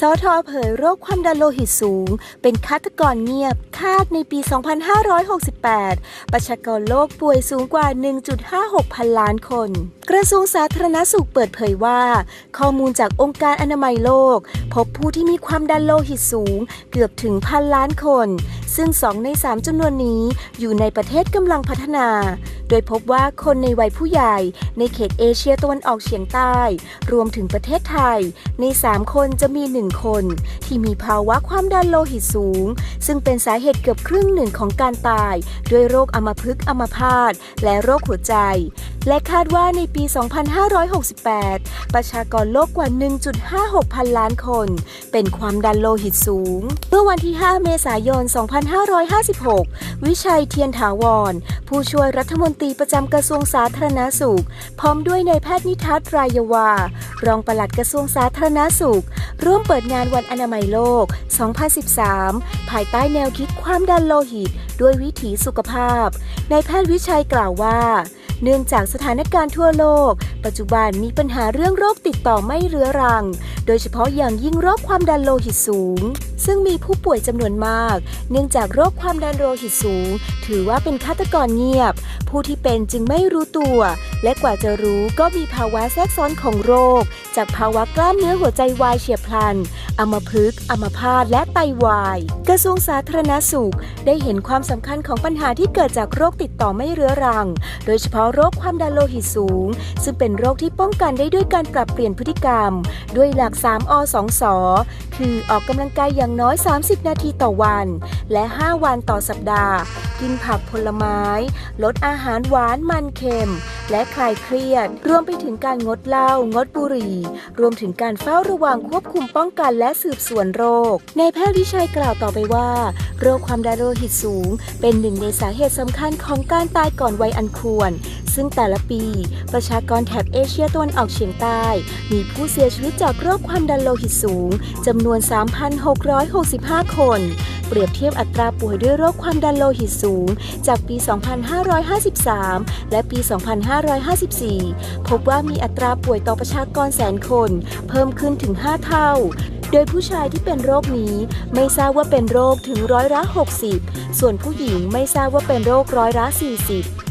สทเผยโรคความดันโลหิตสูง เป็นฆาตกรเงียบ คาดในปี 2568 ประชากรโลกป่วยสูงกว่า 1.56 พันล้านคน กระทรวงสาธารณสุขเปิดเผยว่า ข้อมูลจากองค์การอนามัยโลก พบผู้ที่มีความดันโลหิตสูง เกือบถึงพันล้านคน ซึ่ง 2 ใน 3จำนวนนี้อยู่ในประเทศกำลังพัฒนา โดยพบว่าคนในวัยผู้ใหญ่ในเขตเอเชียตะวันออกเฉียงใต้ รวมถึงประเทศไทย ใน 3 คนจะมี 1คน ที่มีภาวะความดันโลหิตสูง ซึ่งเป็นสาเหตุเกือบครึ่งหนึ่งของการตาย ด้วยโรคอัมพฤกษ์อัมพาตและโรคหัวใจ และคาดว่าในปี 2568 ประชากรโลกกว่า 1.56 พันล้านคน เป็นความดันโลหิตสูง เมื่อวันที่ 5 เมษายน 2556 วิชัยเทียนถาวร ผู้ช่วยรัฐมนตรีประจำกระทรวงสาธารณสุข พร้อมด้วยนายแพทย์นิทัศน์รายาวา รองปลัดกระทรวงสาธารณสุข ร่วมเปิดงานวันอนามัยโลก 2013 ภายใต้แนวคิดความดันโลหิต ด้วยวิถีสุขภาพ ในแพทย์วิชัยกล่าวว่า เนื่องจากสถานการณ์ทั่วโลก ปัจจุบันมีปัญหาเรื่องโรคติดต่อไม่เรื้อรัง โดยเฉพาะอย่างยิ่งโรคความดันโลหิตสูง ซึ่งมีผู้ป่วยจำนวนมาก เนื่องจากโรคความดันโลหิตสูง ถือว่าเป็นฆาตกรเงียบ ผู้ที่เป็นจึงไม่รู้ตัว และกว่าจะรู้ก็มีภาวะแทรกซ้อนของโรค จากภาวะกล้ามเนื้อหัวใจวายเฉียบพลัน อัมพฤกษ์อัมพาตและไตวาย กระทรวงสาธารณสุข ได้เห็นความสำคัญของปัญหาที่เกิดจากโรคติดต่อไม่เรื้อรัง โดยเฉพาะโรคความดันโลหิตสูง ซึ่งเป็นโรคที่ป้องกันได้ด้วยการปรับเปลี่ยนพฤติกรรม ด้วยหลัก 3 อ 2 ส คือออกกำลังกายอย่างน้อย 30 นาทีต่อวัน และ 5 วันต่อสัปดาห์ กินผักผลไม้ ลดอาหารหวานมันเค็ม และคลายเครียด รวมไปถึงการงดเหล้า งดบุหรี่ รวมถึงการเฝ้าระวังควบคุมป้องกันและสืบสวนโรค ในแพทย์วิชัยกล่าวต่อไปว่า โรคความดันโลหิตสูง เป็นหนึ่งในสาเหตุสำคัญของการตายก่อนวัยอันควร ซึ่งแต่ละปี ประชากรแถบเอเชียตะวันออกเฉียงใต้ มีผู้เสียชีวิตจากโรคความดันโลหิตสูงจำนวน 3,665 คน เปรียบเทียบอัตราป่วยด้วยโรคความดันโลหิตสูง จากปี 2553 และปี 2554 พบว่ามีอัตราป่วยต่อประชากรแสนคน เพิ่มขึ้นถึง 5 เท่าโดยผู้ชายที่เป็นโรคนี้ไม่ทราบว่าเป็นโรคถึงร้อยละ 60 ส่วนผู้หญิงไม่ทราบว่าเป็นโรคร้อยละ 40